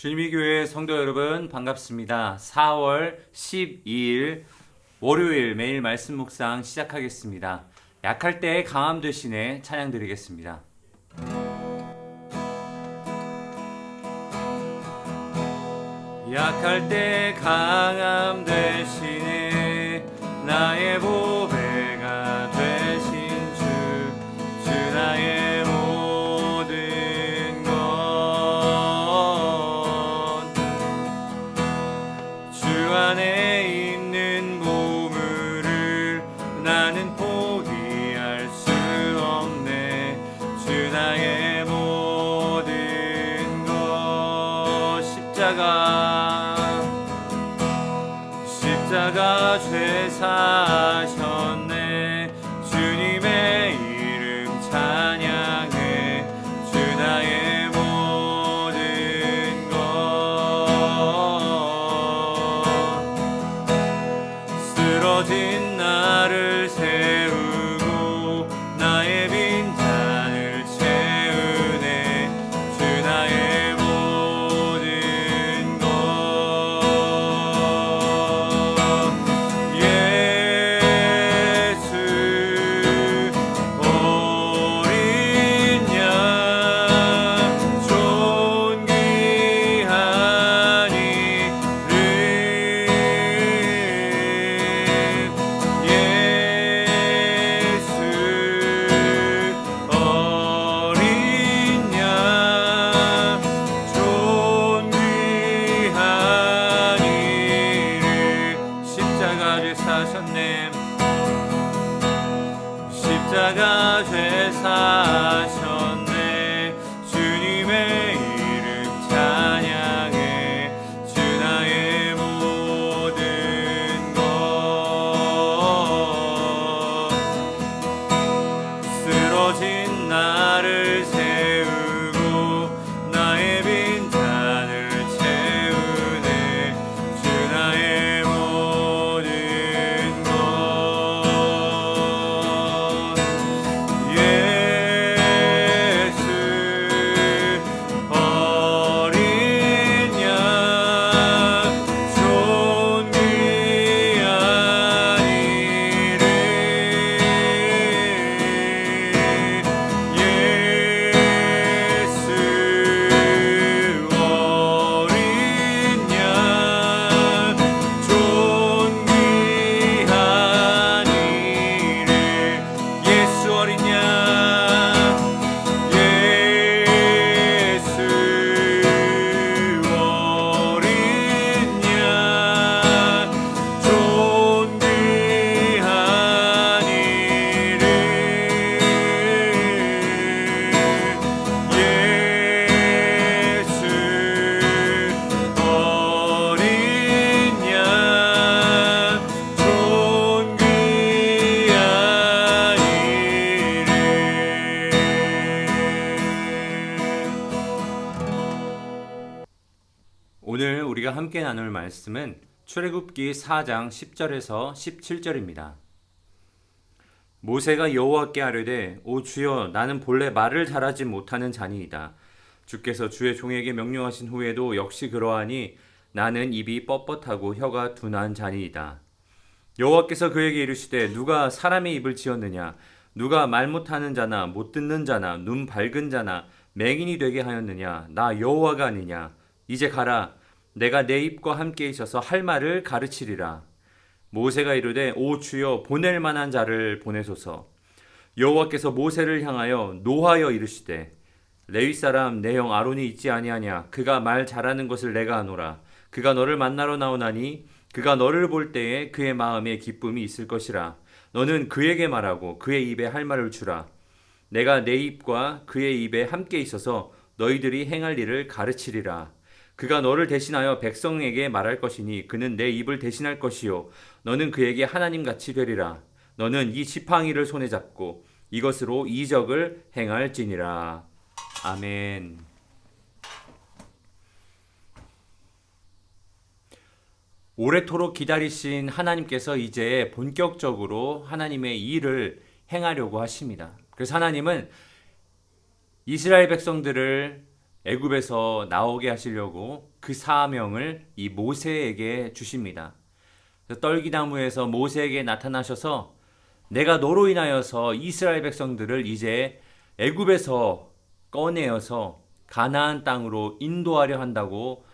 주님의 교회 성도 여러분 반갑습니다. 4월 12일 월요일 매일 말씀 묵상 시작하겠습니다. 약할 때 강함 되시네 찬양 드리겠습니다. 약할 때 강함 되시네 나의 보 함께 나눌 말씀은 출애굽기 4장 10절에서 17절입니다. 모세가 여호와께 아뢰되 오 주여 나는 본래 말을 잘하지 못하는 자니이다. 주께서 주의 종에게 명령하신 후에도 역시 그러하니 나는 입이 뻣뻣하고 혀가 둔한 자니이다. 여호와께서 그에게 이르시되 누가 사람의 입을 지었느냐 누가 말 못하는 자나 못 듣는 자나 눈 밝은 자나 맹인이 되게 하였느냐 나 여호와가 아니냐 이제 가라 내가 내 입과 함께 있어서 할 말을 가르치리라. 모세가 이르되 오 주여 보낼 만한 자를 보내소서. 여호와께서 모세를 향하여 노하여 이르시되 레위 사람 내 형 아론이 있지 아니하냐? 그가 말 잘하는 것을 내가 아노라. 그가 너를 만나러 나오나니 그가 너를 볼 때에 그의 마음에 기쁨이 있을 것이라. 너는 그에게 말하고 그의 입에 할 말을 주라. 내가 내 입과 그의 입에 함께 있어서 너희들이 행할 일을 가르치리라 그가 너를 대신하여 백성에게 말할 것이니 그는 내 입을 대신할 것이요 너는 그에게 하나님 같이 되리라 너는 이 지팡이를 손에 잡고 이것으로 이적을 행할지니라 아멘. 오래토록 기다리신 하나님께서 이제 본격적으로 하나님의 일을 행하려고 하십니다. 그래서 하나님은 이스라엘 백성들을 애굽에서 나오게 하시려고 그 사명을 이 모세에게 주십니다. 떨기나무에서 모세에게 나타나셔서 내가 너로 인하여서 이스라엘 백성들을 이제 애굽에서 꺼내어서 가나안 땅으로 인도하려 한다고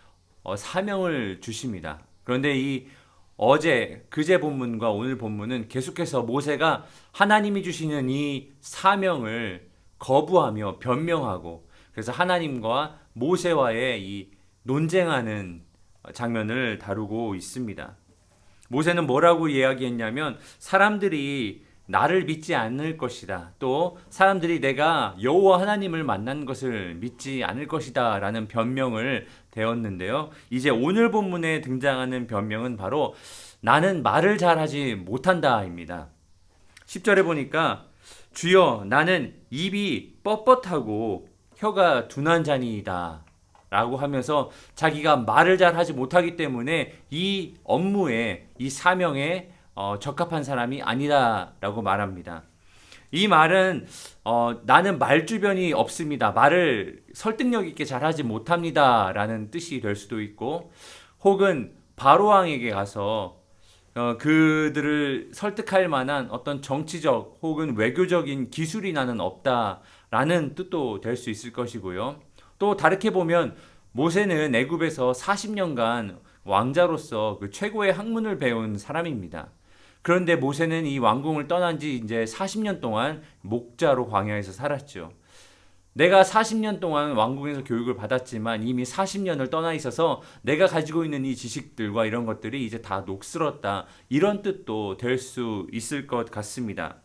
어, 사명을 주십니다. 그런데 이 어제 그제 본문과 오늘 본문은 계속해서 모세가 하나님이 주시는 이 사명을 거부하며 변명하고 그래서 하나님과 모세와의 이 논쟁하는 장면을 다루고 있습니다. 모세는 뭐라고 이야기했냐면 사람들이 나를 믿지 않을 것이다. 또 사람들이 내가 여호와 하나님을 만난 것을 믿지 않을 것이다라는 변명을 대었는데요. 이제 오늘 본문에 등장하는 변명은 바로 나는 말을 잘하지 못한다입니다. 10절에 보니까 주여 나는 입이 뻣뻣하고 혀가 둔한 자니이다. 라고 하면서 자기가 말을 잘 하지 못하기 때문에 이 업무에 이 사명에 어, 적합한 사람이 아니다라고 말합니다. 이 말은 어, 나는 말주변이 없습니다. 말을 설득력 있게 잘하지 못합니다라는 뜻이 될 수도 있고 혹은 바로 왕에게 가서 어, 그들을 설득할 만한 어떤 정치적 혹은 외교적인 기술이 나는 없다 라는 뜻도 될 수 있을 것이고요. 또 다르게 보면 모세는 애굽에서 40년간 왕자로서 그 최고의 학문을 배운 사람입니다. 그런데 모세는 이 왕궁을 떠난 지 이제 40년 동안 목자로 광야에서 살았죠. 내가 40년 동안 왕궁에서 교육을 받았지만 이미 40년을 떠나 있어서 내가 가지고 있는 이 지식들과 이런 것들이 이제 다 녹슬었다. 이런 뜻도 될 수 있을 것 같습니다.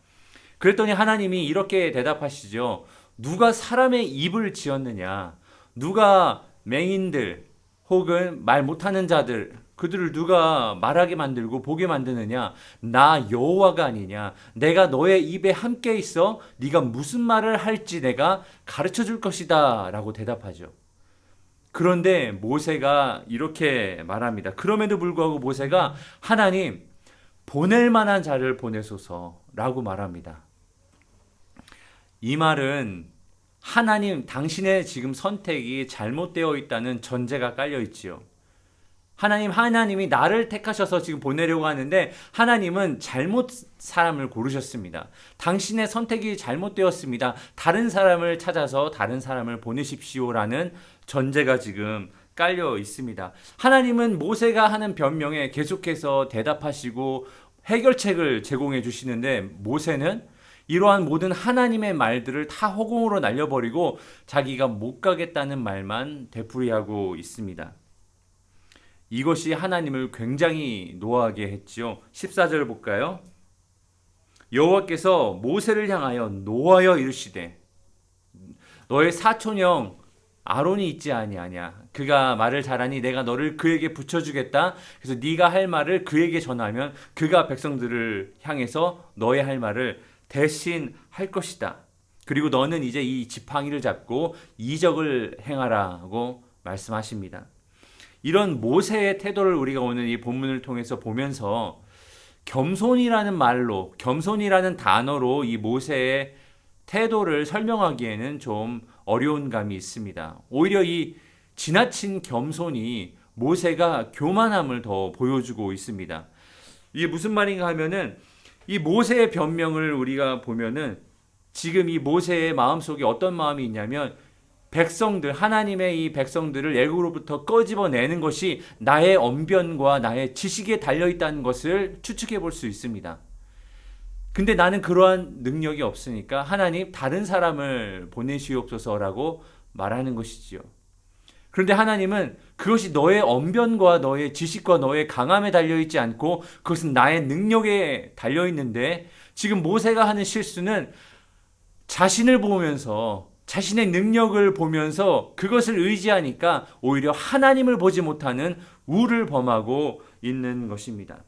그랬더니 하나님이 이렇게 대답하시죠. 누가 사람의 입을 지었느냐? 누가 맹인들 혹은 말 못하는 자들 그들을 누가 말하게 만들고 보게 만드느냐? 나 여호와가 아니냐? 내가 너의 입에 함께 있어 네가 무슨 말을 할지 내가 가르쳐 줄 것이다라고 대답하죠. 그런데 모세가 이렇게 말합니다. 그럼에도 불구하고 모세가 하나님 보낼 만한 자를 보내소서라고 말합니다. 이 말은 하나님 당신의 지금 선택이 잘못되어 있다는 전제가 깔려 있지요. 하나님 하나님이 나를 택하셔서 지금 보내려고 하는데 하나님은 잘못 사람을 고르셨습니다. 당신의 선택이 잘못되었습니다. 다른 사람을 찾아서 다른 사람을 보내십시오라는 전제가 지금 깔려 있습니다. 하나님은 모세가 하는 변명에 계속해서 대답하시고 해결책을 제공해 주시는데 모세는 이러한 모든 하나님의 말들을 다 허공으로 날려버리고 자기가 못 가겠다는 말만 되풀이하고 있습니다. 이것이 하나님을 굉장히 노하게 했지요. 14절 볼까요? 여호와께서 모세를 향하여 노하여 이르시되 너의 사촌형 아론이 있지 아니하냐 그가 말을 잘하니 내가 너를 그에게 붙여 주겠다 그래서 네가 할 말을 그에게 전하면 그가 백성들을 향해서 너의 할 말을 대신 할 것이다 그리고 너는 이제 이 지팡이를 잡고 이적을 행하라고 말씀하십니다 이런 모세의 태도를 우리가 오늘 이 본문을 통해서 보면서 겸손이라는 말로, 겸손이라는 단어로 이 모세의 태도를 설명하기에는 좀 어려운 감이 있습니다. 오히려 이 지나친 겸손이 모세가 교만함을 더 보여주고 있습니다. 이게 무슨 말인가 하면은 이 모세의 변명을 우리가 보면은 지금 이 모세의 마음속에 어떤 마음이 있냐면 백성들 하나님의 이 백성들을 애굽으로부터 꺼집어내는 것이 나의 언변과 나의 지식에 달려 있다는 것을 추측해 볼 수 있습니다. 근데 나는 그러한 능력이 없으니까 하나님 다른 사람을 보내시옵소서라고 말하는 것이지요. 그런데 하나님은 그것이 너의 언변과 너의 지식과 너의 강함에 달려 있지 않고 그것은 나의 능력에 달려 있는데 지금 모세가 하는 실수는 자신을 보면서 자신의 능력을 보면서 그것을 의지하니까 오히려 하나님을 보지 못하는 우를 범하고 있는 것입니다.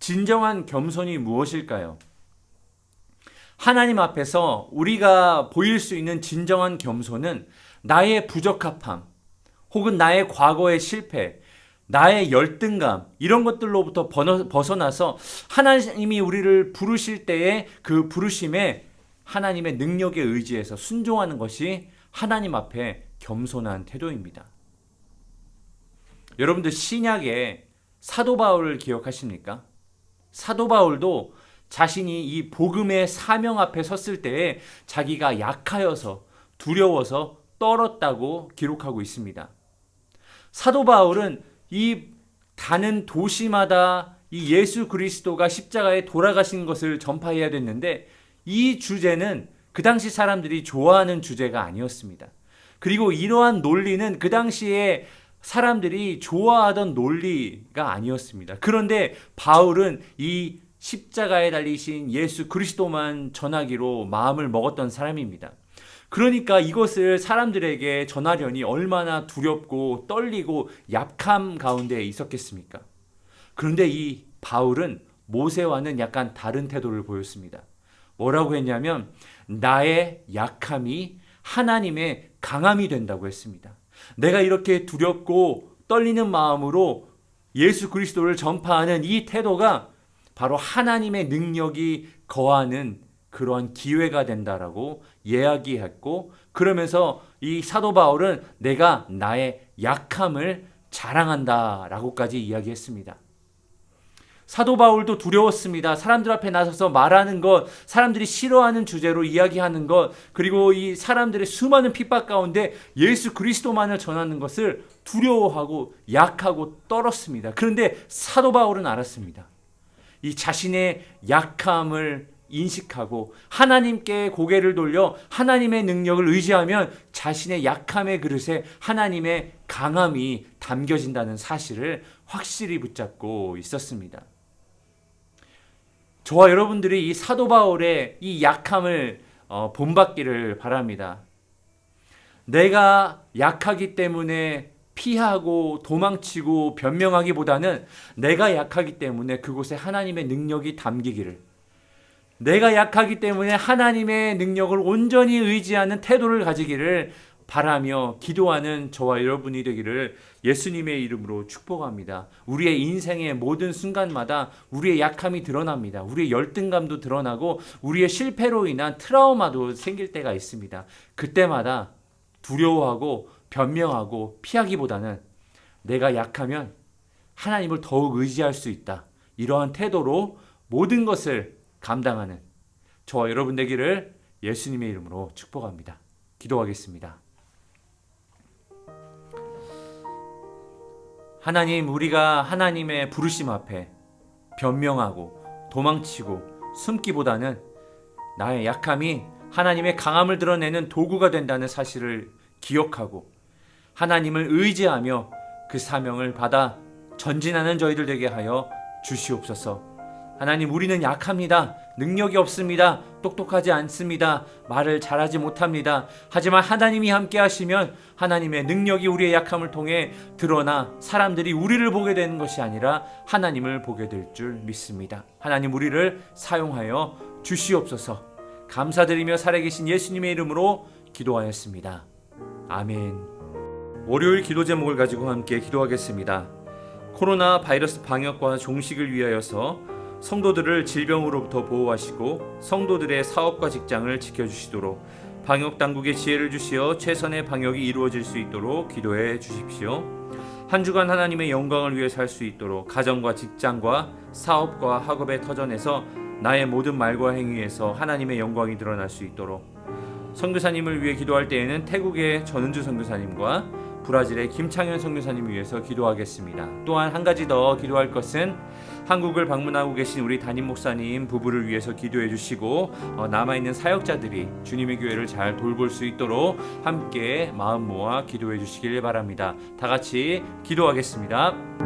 진정한 겸손이 무엇일까요? 하나님 앞에서 우리가 보일 수 있는 진정한 겸손은 나의 부적합함, 혹은 나의 과거의 실패, 나의 열등감, 이런 것들로부터 벗어나서 하나님이 우리를 부르실 때에 그 부르심에 하나님의 능력에 의지해서 순종하는 것이 하나님 앞에 겸손한 태도입니다. 여러분들 신약에 사도 바울을 기억하십니까? 사도 바울도 자신이 이 복음의 사명 앞에 섰을 때에 자기가 약하여서 두려워서 떨었다고 기록하고 있습니다. 사도 바울은 이 가는 도시마다 이 예수 그리스도가 십자가에 돌아가신 것을 전파해야 됐는데 이 주제는 그 당시 사람들이 좋아하는 주제가 아니었습니다. 그리고 이러한 논리는 그 당시에 사람들이 좋아하던 논리가 아니었습니다. 그런데 바울은 이 십자가에 달리신 예수 그리스도만 전하기로 마음을 먹었던 사람입니다. 그러니까 이것을 사람들에게 전하려니 얼마나 두렵고 떨리고 약함 가운데 있었겠습니까? 그런데 이 바울은 모세와는 약간 다른 태도를 보였습니다. 뭐라고 했냐면 나의 약함이 하나님의 강함이 된다고 했습니다. 내가 이렇게 두렵고 떨리는 마음으로 예수 그리스도를 전파하는 이 태도가 바로 하나님의 능력이 거하는 그러한 기회가 된다라고 이야기했고 그러면서 이 사도 바울은 내가 나의 약함을 자랑한다라고까지 이야기했습니다. 사도 바울도 두려웠습니다. 사람들 앞에 나서서 말하는 것, 사람들이 싫어하는 주제로 이야기하는 것, 그리고 이 사람들의 수많은 핍박 가운데 예수 그리스도만을 전하는 것을 두려워하고 약하고 떨었습니다. 그런데 사도 바울은 알았습니다. 이 자신의 약함을 인식하고 하나님께 고개를 돌려 하나님의 능력을 의지하면 자신의 약함의 그릇에 하나님의 강함이 담겨진다는 사실을 확실히 붙잡고 있었습니다. 저와 여러분들이 이 사도 바울의 이 약함을 어, 본받기를 바랍니다. 내가 약하기 때문에 피하고 도망치고 변명하기보다는 내가 약하기 때문에 그곳에 하나님의 능력이 담기기를 내가 약하기 때문에 하나님의 능력을 온전히 의지하는 태도를 가지기를 바라며 기도하는 저와 여러분이 되기를 예수님의 이름으로 축복합니다. 우리의 인생의 모든 순간마다 우리의 약함이 드러납니다. 우리의 열등감도 드러나고 우리의 실패로 인한 트라우마도 생길 때가 있습니다. 그때마다 두려워하고 변명하고 피하기보다는 내가 약하면 하나님을 더욱 의지할 수 있다. 이러한 태도로 모든 것을 감당하는 저와 여러분 되기를 예수님의 이름으로 축복합니다. 기도하겠습니다. 하나님, 우리가 하나님의 부르심 앞에 변명하고 도망치고 숨기보다는 나의 약함이 하나님의 강함을 드러내는 도구가 된다는 사실을 기억하고 하나님을 의지하며 그 사명을 받아 전진하는 저희들 되게 하여 주시옵소서. 하나님, 우리는 약합니다. 능력이 없습니다. 똑똑하지 않습니다. 말을 잘하지 못합니다. 하지만 하나님이 함께 하시면 하나님의 능력이 우리의 약함을 통해 드러나 사람들이 우리를 보게 되는 것이 아니라 하나님을 보게 될 줄 믿습니다. 하나님, 우리를 사용하여 주시옵소서. 감사드리며 살아계신 예수님의 이름으로 기도하였습니다. 아멘. 월요일 기도 제목을 가지고 함께 기도하겠습니다. 코로나 바이러스 방역과 종식을 위하여서 성도들을 질병으로부터 보호하시고 성도들의 사업과 직장을 지켜주시도록 방역 당국의 지혜를 주시어 최선의 방역이 이루어질 수 있도록 기도해 주십시오. 한 주간 하나님의 영광을 위해 살 수 있도록 가정과 직장과 사업과 학업의 터전에서 나의 모든 말과 행위에서 하나님의 영광이 드러날 수 있도록 선교사님을 위해 기도할 때에는 태국의 전은주 선교사님과 브라질의 김창현 선교사님을 위해서 기도하겠습니다. 또한 한 가지 더 기도할 것은 한국을 방문하고 계신 우리 담임 목사님 부부를 위해서 기도해 주시고 어, 남아 있는 사역자들이 주님의 교회를 잘 돌볼 수 있도록 함께 마음 모아 기도해 주시길 바랍니다. 다 같이 기도하겠습니다.